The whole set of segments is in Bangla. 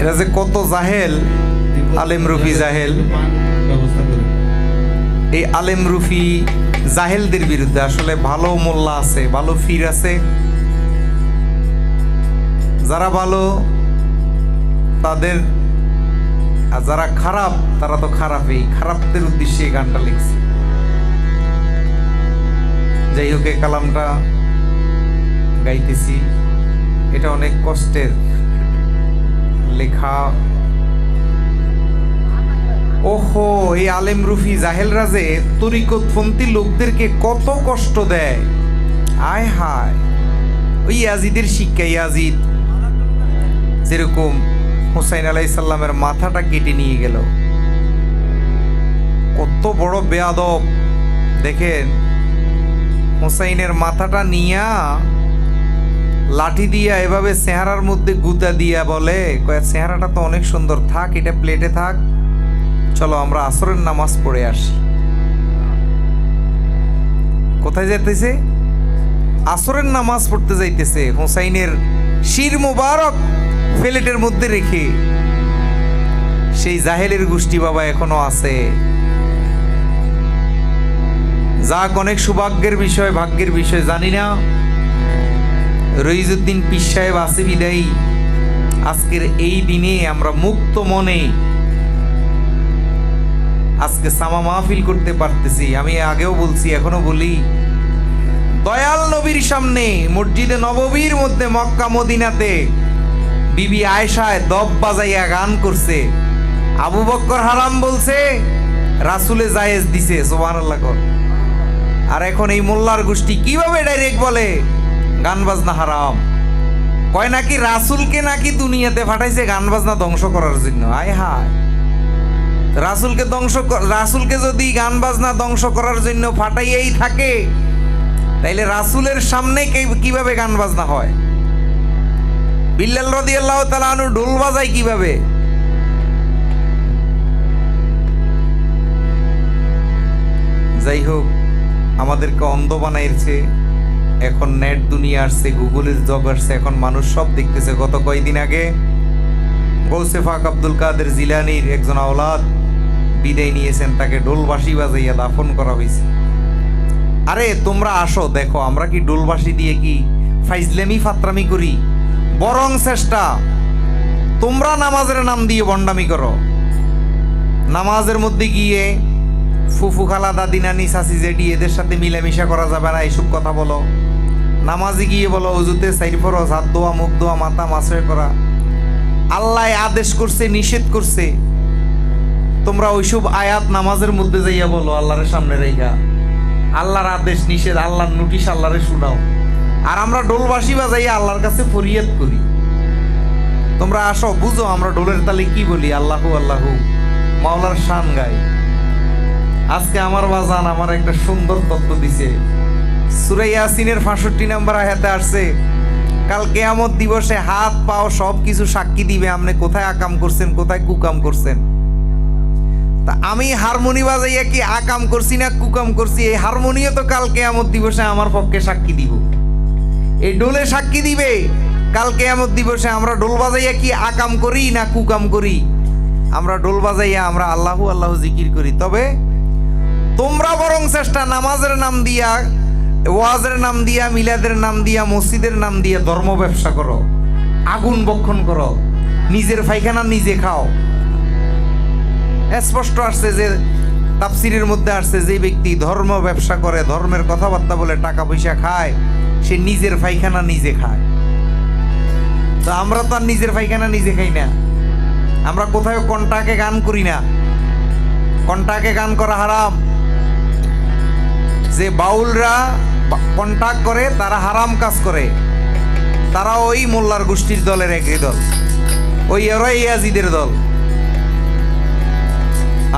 এরা যে কত জাহেল, আলেম রফি জাহেল। এই আলেম রুফি জাহেলদের বিরুদ্ধে আসলে ভালো মোল্লা আছে, ভালো ফির আছে। যারা ভালো, তাদের, আর যারা খারাপ, তারা তো খারাপই। খারাপদের উদ্দেশ্যে এই গানটা লিখছে। যাই হোক, এই কালামটা গাইতেছি। এটা অনেক কষ্টের। লেখা। ওহো, এই আলেম রুফি জাহেল রাজে তরিকতপন্থী লোকদেরকে কত কষ্ট দেয়। আয় হায়, ওই ইয়াজিদের শিক্ষা ইয়াজিদ। যেরকম হুসাইন আলাই সাল্লামের মাথাটা কেটে নিয়ে গেল। কত বড় বেয়াদব। দেখেন, হুসাইনের মাথাটা নিয়া লাঠি দিয়া এভাবে চেহারার মধ্যে গুতা দিয়া বলে চেহারাটা তো অনেক সুন্দর, থাক, এটা প্লেটে থাক। চলো, আমরা আসরের নামাজ পড়ে আসি। কোথায় যাইতেছে? আসরের নামাজ পড়তে যাইতেছে, হোসাইনের শির মোবারক প্লেটের মধ্যে রেখে। সেই জাহেলের গোষ্ঠী বাবা এখনও আছে। যাক, অনেক সৌভাগ্যের বিষয়, ভাগ্যের বিষয়, জানি না। রইজুদ্দিন পিস সাহেব আছে বিদায়ী। আজকের এই দিনে আমরা মুক্ত মনে আজকে সামা মাহফিল করতে পারতেছি। আমি আগেও বলছি এখনও বলি, দয়াল নবীর সামনে মসজিদে নববীর মধ্যে মক্কা মদিনাতে বিবি আয়সায় দব বাজাইয়া গান করছে। আবু বক্কর হারাম বলছে, রাসুলে জায়েজ দিছে কর। আর এখন এই মোল্লার গোষ্ঠী কীভাবে ডাইরেক্ট বলে? গান বাজনা হারাম। কয় নাকি রাসুলকে নাকি দুনিয়াতে ফাটাইছে গান বাজনা ধ্বংস করার জন্য? আয় হায়। রাসুলকে ধ্বংস রাসুলকে যদি গান বাজনা ধ্বংস করার জন্য ফাটাইয়েই থাকে, তাইলে রাসুলের সামনে কীভাবে গান বাজনা হয়? বিল্লাল রদি আল্লাহ তালু ঢোল বাজায় কীভাবে? যাই হোক আমাদেরকে অন্ধ বানাইছে। এখন নেট দুনিয়া আসছে গুগলের জব আসছে, এখন মানুষ সব দেখতেছে। গত কয়দিন আগে গৌসে ফাক আব্দুল কাদের জিলানির একজন আওলাদ বিদায় নিয়েছেন, তাকে ডোলবাসি বাজাইয়া দাফন করা হয়েছে। আরে, তোমরা আসো, দেখো, আমরা কি ডোলবাসি দিয়ে কি ফাইজলেমি ফাত্রামি করি? বরং চেষ্টা, তোমরা নামাজের নাম দিয়ে বন্ডামি করো। নামাজের মধ্যে গিয়ে ফুফু খালা দাদি নানি সাসি জেডি এদের সাথে মিলামিশা করা যাবে না এইসব কথা বলো। নামাজে গিয়ে বলো অজুতে সাইড ফরজ, হাত দোয়া মুখ দোয়া মাথা মাসে করা। আল্লাহ আদেশ করছে, নিষেধ করছে। তোমরা ওইসব আয়াত নামাজের মধ্যে যাইয়া বলো আল্লাহরের সামনে রেখা আল্লাহর আদেশ নিষেধ, আল্লাহর নোটিশ আল্লাহরে শুনাও। আর আমরা ডোল ডোলবাসি বাজাইয়া আল্লাহর কাছে ফরিয়াদ করি। তোমরা আসো, বুঝো আমরা ডোলের তালে কি বলি, আল্লাহু, আল্লাহ। মাওলার শান গাই আজকে আমার বাজান আমার একটা সুন্দর তত্ত্ব দিছে। সুরাই ইয়াসিনের নাম্বার আয়াতে আসছে, কাল কেয়ামত দিবসে হাত, পাও সব কিছু সাক্ষী দিবে, আপনি কোথায় আকাম করছেন, কোথায় কুকাম করছেন? তা আমি হারমোনি বাজাইয়া কি আকাম করছি না কুকাম করছি, এই হারমোনিও তো কাল কেয়ামত দিবসে আমার পক্ষে সাক্ষী দিব। এই ডোলে সাক্ষী দিবে, কাল কেয়ামত দিবসে আমরা ডোল বাজাইয়া কি আকাম করি না কুকাম করি? আমরা ডোল বাজাইয়া আমরা আল্লাহু আল্লাহ জিকির করি। তবে তোমরা বরং চেষ্টা নামাজের নাম দিয়া ওয়াজের নাম দিয়া, মিলাদের নাম দিয়া, মসজিদের নাম দিয়া ধর্ম ব্যবসা করো। আগুন বক্ষণ করো। নিজের পায়খানা নিজে খাও। স্পষ্ট আসছে যে, তাফসিরের মধ্যে আসছে যে ব্যক্তি ধর্ম ব্যবসা করে, ধর্মের কথাবার্তা বলে টাকা পয়সা খায়, সে নিজের পায়খানা নিজে খায়। তো আমরা তো আর নিজের পায়খানা নিজে খাই না। আমরা কোথাও কন্টাকে গান করি না। কন্টাকে গান করা হারাম। যে বাউলরা কন্টাক্ট করে, তারা হারাম কাজ করে। তারা ওই মোল্লার গোষ্ঠীর দলের একই দল। ওই ইয়াজিদের দল।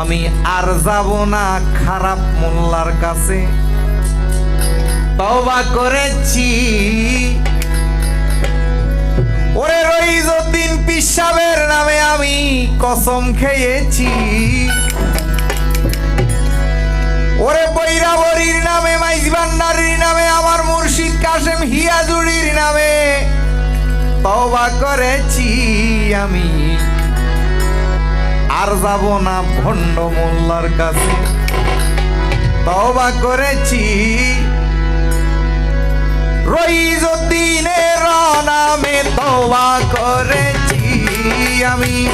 আমি আর যাব না খারাপ মোল্লার কাছে। তওবা করেছি। ওরে রইজুদ্দিন পিসাবের নামে আমি কসম খেয়েছি। ওরে বৈরাবরীর নামে মাইজ ভান্ডারির নামে, আমার মুর্শিদ কাশেম হিয়াজুড়ির নামে। তওবা করেছি আমি। আর যাব না ভণ্ড মোল্লার কাছে। তবা করেছি। রইজুদ্দিনের নামে তবা করেছি আমি।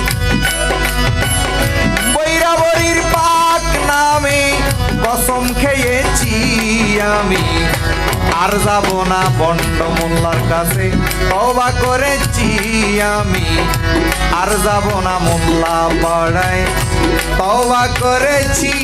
বৈরাবরীর পাক নামে কসম খেয়েছি আমি। আর যাব না বন্ড মোল্লার কাছে তবা করেছি আমি। আর যাব না মোল্লা পাড়ায় তবা করেছি।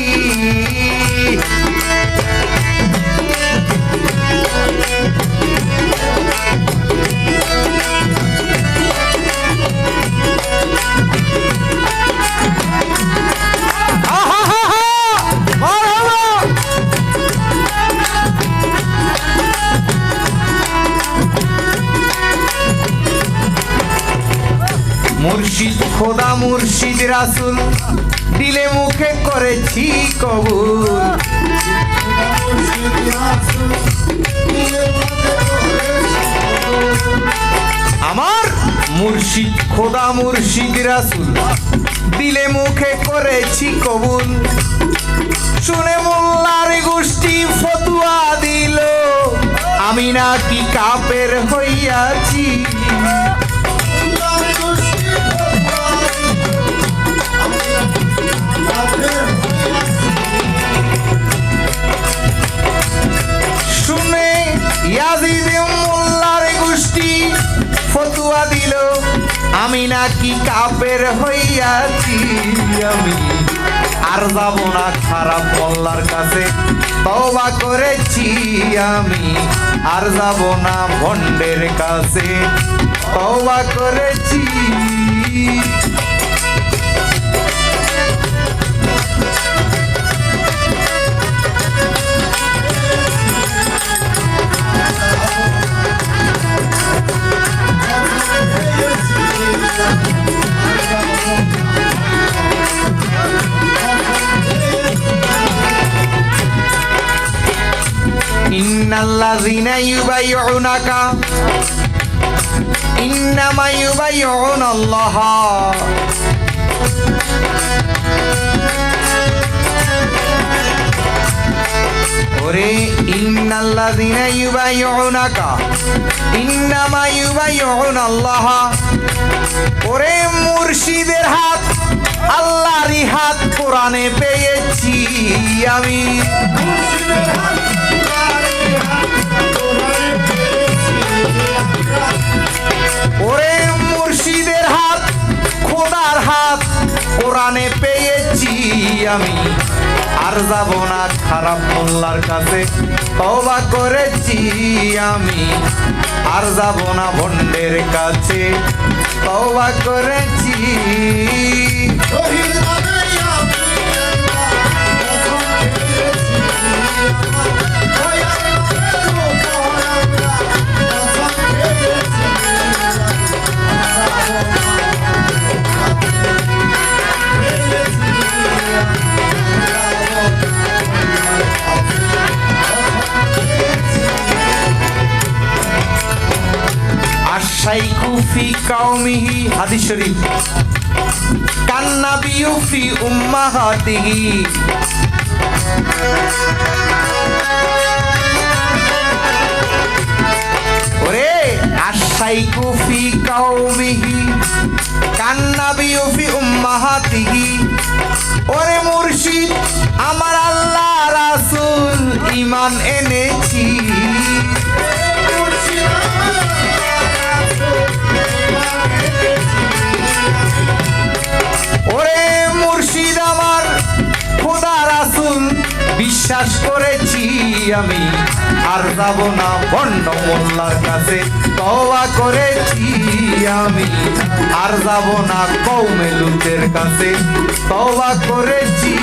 মুর্শিদ, খোদা মুর্শিদ রাসুল, দিলে মুখে করেছি কবুল। আমার মুর্শিদ, খোদা মুর্শিদ রাসুল, দিলে মুখে করেছি কবুল। শুনে মোল্লার গোষ্ঠী ফতুয়া দিল, আমি নাকি কাপের হইয়াছি। আমি নাকি কাপের হইয়াছি, আমি আর যাব না খারাপ মোল্লার কাছে। তবা করেছি, আমি আর যাব না ভণ্ডের কাছে। তবা করেছি ইন্নাল্লাযীনা ইউবাইয়ুনাকা ইন্নামা ইউবাইয়ুনাল্লাহ ওরে ইন্নাল্লাযীনা ইউবাইয়ুনাকা ইন্নামা ইউবাইয়ুনাল্লাহ ওরে মুর্শিদের হাত আল্লাহরই হাত কোরআনে পেয়েছি আমি। ওরে মুর্শিদের হাত খোদার হাত কোরআনে পেয়েছি আমি। আর যাব না খারাপ মোল্লার কাছে তওবা করেছি আমি। আর যাব না ভণ্ডের কাছে। তওবা করেছি। আশাইকু ফি কাউমিহি হাদিস শরীফ। কান্নাবিয়ু ফি উম্মাহাতিহি। ওরে আশাইকু ফি কাউমিহি কান্নাবিয়ু ফি উম্মাহাতিহি। ওরে মুর্শিদ, আমার আল্লাহ রাসূল ঈমান এনেছি। রাসুল বিশ্বাস করেছি আমি। আর যাব না বন্ড মোল্লার কাছে, তওবা করেছি আমি। আর যাব না কৌমেলুদের কাছে, তওবা করেছি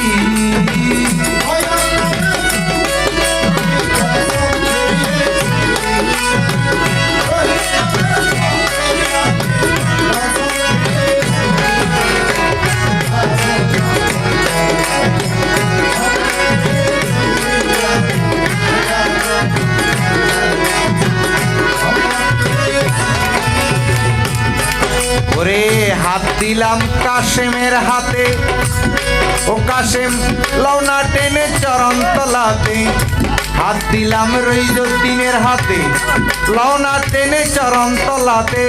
ও কাশেম লওনা টেনে চরণ তলাতে। হাত দিলাম রইজুদ্দিনের হাতে। লওনা টেনে চরণ তলাতে।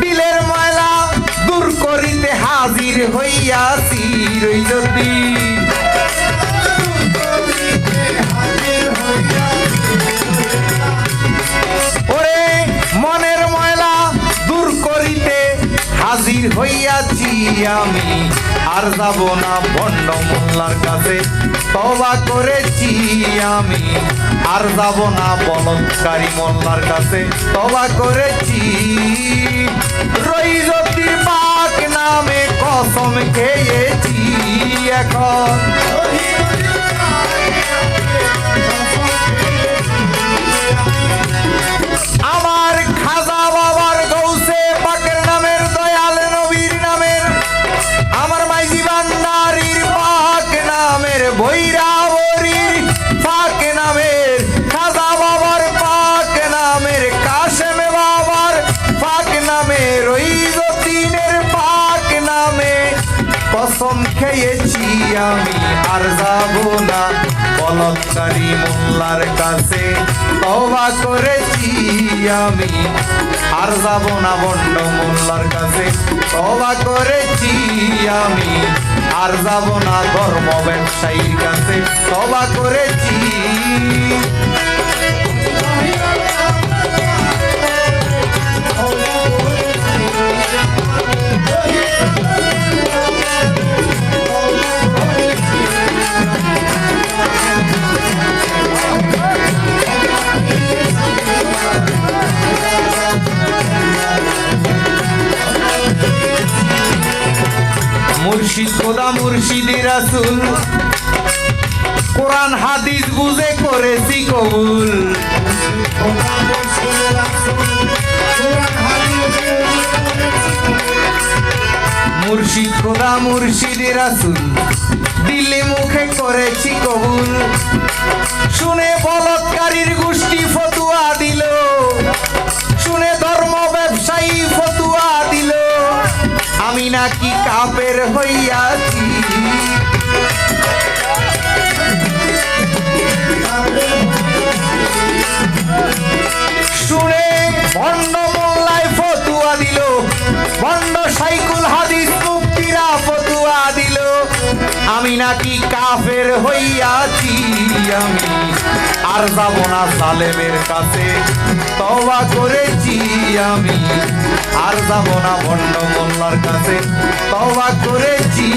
বিলের ময়লা দূর করিতে হাজির হইয়াছি রইজুদ্দিন হাজির হইয়াছি আমি। আর যাব না বন্ড মোল্লার কাছে তবা করেছি আমি। আর যাব না বলৎকারী মোল্লার কাছে তবা করেছি। রইজতির পাক নামে কসম খেয়েছি এখন। বলৎকারী মোল্লার কাছে তবা করেছি আমি। আর যাব না বন্ড মোল্লার কাছে তবা করেছি আমি। আর যাব না ধর্ম ব্যবসায়ীর কাছে তবা করেছি। মুর্শিদ খোদা মুর্শিদি রাসুল কোরআন হাদিস বুঝে করেছি কবুল। মুর্শিদ খোদা মুর্শিদি রাসুল দিল্লি মুখে করেছি কবুল। শুনে বলৎকারীর গোষ্ঠী ফতুয়া নাকি কাপের হইয়াছি? শুনে ভণ্ড মোল্লায় ফতুয়া দিল। ভণ্ড সাইকুল হাদিস মুক্তিরা ফতুয়া দিল। আমি নাকি কাফের হইয়াছি, আমি আর যাব না সালেমের কাছে। তবা করেছি আমি। আর যাব না ভণ্ড মোল্লার কাছে। তবা করেছি।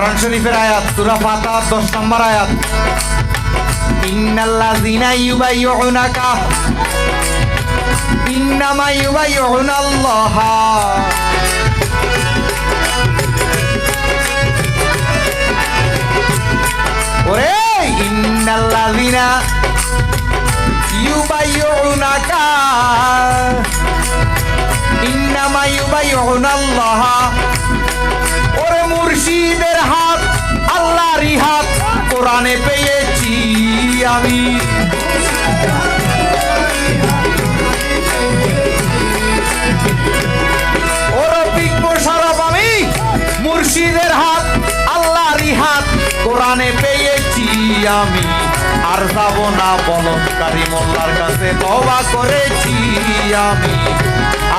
কোরআন শরীফের আয়াত সূরা ফাতিহা 10 নম্বর আয়াত। ইন্নাল্লাযিনা ইন্নামা ওরে ইন্নামা ওরে মুর্শিদের কোরআনে পেয়েছি আমি। মুর্শিদের হাত, আল্লাহরই হাত, কোরআনে পেয়েছি আমি। আর যাব না বলৎকারী মোল্লার কাছে তবা করেছি আমি। আর